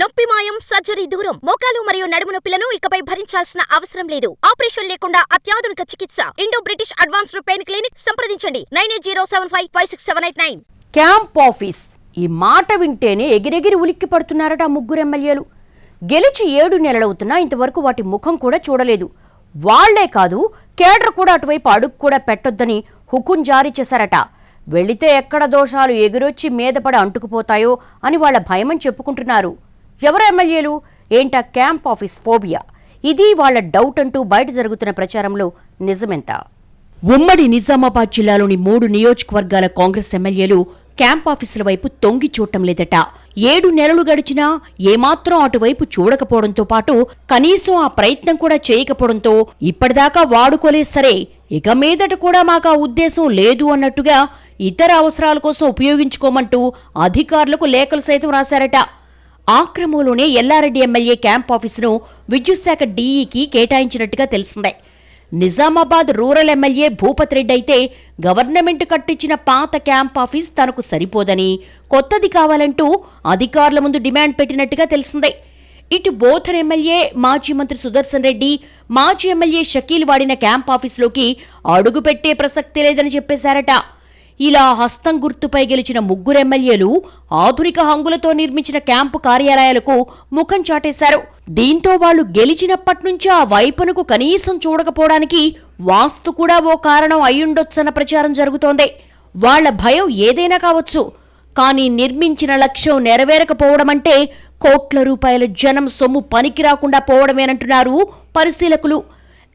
నొప్పి మాయం సర్జరీ దూరం. మోకాలు మరియు నడుము నొప్పులను ఇకపై భరించాల్సిన అవసరం లేదు. ఆపరేషన్ లేకుండా అత్యాధునిక చికిత్స. Indo British advanced pain clinic సంప్రదించండి. Nine eight zero seven five five six seven eight nine. Camp office. ఈ మాట వింటేనే ఎగిరెగిరి ఉలిక్కి పడుతున్నారట ముగ్గురు ఎమ్మెల్యేలు. గెలిచి ఏడు నెలలవుతున్నా ఇంతవరకు వాటి ముఖం కూడా చూడలేదు. వాళ్ళే కాదు కేడర్ కూడా అటువైపు అడుగు కూడా పెట్టొద్దని హుకుం జారీ చేశారట. వెళితే ఎక్కడ దోషాలు ఎగిరొచ్చి మీదపడి అంటుకుపోతాయో అని వాళ్ళ భయమని చెప్పుకుంటున్నారు. ఎవరు ఎమ్మెల్యేలు? ఏంటా క్యాంప్ ఆఫీస్ ఫోబియా? ఇది వాళ్ళ డౌట్ అంటూ బయట జరుగుతున్న ప్రచారంలో నిజమెంత? ఉమ్మడి నిజామాబాద్ జిల్లాలోని మూడు నియోజకవర్గాల కాంగ్రెస్ ఎమ్మెల్యేలు క్యాంప్ ఆఫీసుల వైపు తొంగి చూడటం లేదట. ఏడు నెలలు గడిచినా ఏమాత్రం అటువైపు చూడకపోవడంతో పాటు కనీసం ఆ ప్రయత్నం కూడా చేయకపోవడంతో ఇప్పటిదాకా వాడుకోలే సరే. ఇక మీదట కూడా మాకు ఆ ఉద్దేశం లేదు అన్నట్టుగా ఇతర అవసరాల కోసం ఉపయోగించుకోమంటూ అధికారులకు లేఖలు సైతం రాశారట. ఆక్రమంలోనే ఎల్లారెడ్డి ఎమ్మెల్యే క్యాంప్ ఆఫీసును విద్యుత్ శాఖ డీఈకి కేటాయించినట్టుగా తెలిసిందే. నిజామాబాద్ రూరల్ ఎమ్మెల్యే భూపత్ రెడ్డి అయితే గవర్నమెంట్ కట్టించిన పాత క్యాంప్ ఆఫీస్ తనకు సరిపోదని కొత్తది కావాలంటూ అధికారుల ముందు డిమాండ్ పెట్టినట్టుగా తెలిసిందే. ఇటు బోధన్ ఎమ్మెల్యే మాజీ మంత్రి సుదర్శన్ రెడ్డి మాజీ ఎమ్మెల్యే షకీల్ వాడిన క్యాంప్ ఆఫీసులోకి అడుగుపెట్టే ప్రసక్తి లేదని చెప్పేశారట. ఇలా హస్తం గుర్తుపై గెలిచిన ముగ్గురు ఎమ్మెల్యేలు ఆధునిక హంగులతో నిర్మించిన క్యాంపు కార్యాలయాలకు ముఖం చాటేశారు. దీంతో వాళ్ళు గెలిచినప్పటి నుంచి ఆ వైపునకు కనీసం చూడకపోవడానికి వాస్తు కూడా ఓ కారణం అయ్యుండొచ్చన్న ప్రచారం జరుగుతోంది. వాళ్ళ భయం ఏదైనా కావచ్చు. కానీ నిర్మించిన లక్ష్యం నెరవేరకపోవడం అంటే కోట్ల రూపాయల జనం సొమ్ము పనికి రాకుండా పోవడమేనంటున్నారు పరిశీలకులు.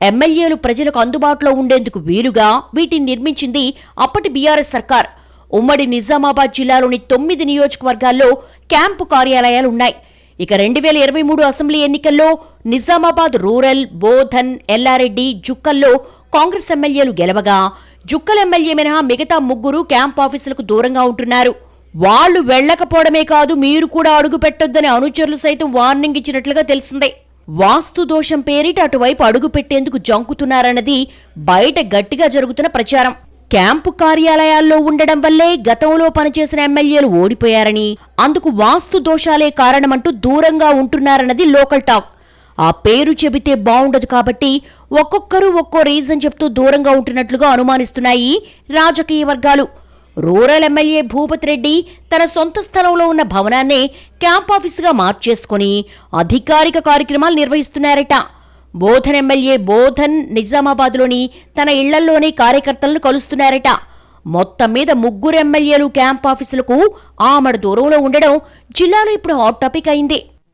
ఎమ్మెల్యేలు ప్రజలకు అందుబాటులో ఉండేందుకు వీలుగా వీటిని నిర్మించింది అప్పటి బీఆర్ఎస్ సర్కార్. ఉమ్మడి నిజామాబాద్ జిల్లాలోని తొమ్మిది నియోజకవర్గాల్లో క్యాంపు కార్యాలయాలున్నాయి ఇక రెండు వేల ఇరవై మూడు అసెంబ్లీ ఎన్నికల్లో నిజామాబాద్ రూరల్ బోధన్ ఎల్లారెడ్డి జుక్కల్లో కాంగ్రెస్ ఎమ్మెల్యేలు గెలవగా జుక్కల్ ఎమ్మెల్యే మినహా మిగతా ముగ్గురు క్యాంప్ ఆఫీసులకు దూరంగా ఉంటున్నారు. వాళ్ళు వెళ్ళకపోవడమే కాదు మీరు కూడా అడుగు పెట్టొద్దని అనుచరులు సైతం వార్నింగ్ ఇచ్చినట్లుగా తెలిసిందే. వాస్తు దోషం పేరిట అటువైపు అడుగు పెట్టేందుకు జంకుతున్నారన్నది బయట గట్టిగా జరుగుతున్న ప్రచారం. క్యాంపు కార్యాలయాల్లో ఉండడం వల్లే గతంలో పనిచేసిన ఎమ్మెల్యేలు ఓడిపోయారని అందుకు వాస్తు దోషాలే కారణమంటూ దూరంగా ఉంటున్నారన్నది లోకల్ టాక్. ఆ పేరు చెబితే బావుండదు కాబట్టి ఒక్కొక్కరు ఒక్కో రీజన్ చెప్తూ దూరంగా ఉంటున్నట్లుగా అనుమానిస్తున్నాయి రాజకీయ వర్గాలు. రూరల్ ఎమ్మెల్యే భూపత్ రెడ్డి తన సొంత స్థలంలో ఉన్న భవనాన్నే క్యాంప్ ఆఫీసుగా మార్చేసుకుని అధికారిక కార్యక్రమాలు నిర్వహిస్తున్నారట. బోధన్ ఎమ్మెల్యే బోధన్ నిజామాబాద్లోని తన ఇళ్ళల్లోనే కార్యకర్తలను కలుస్తున్నారట. మొత్తం మీద ముగ్గురు ఎమ్మెల్యేలు క్యాంప్ ఆఫీసులకు ఆమడ దూరంలో ఉండడం జిల్లాలో ఇప్పుడు హాట్ టాపిక్ అయింది.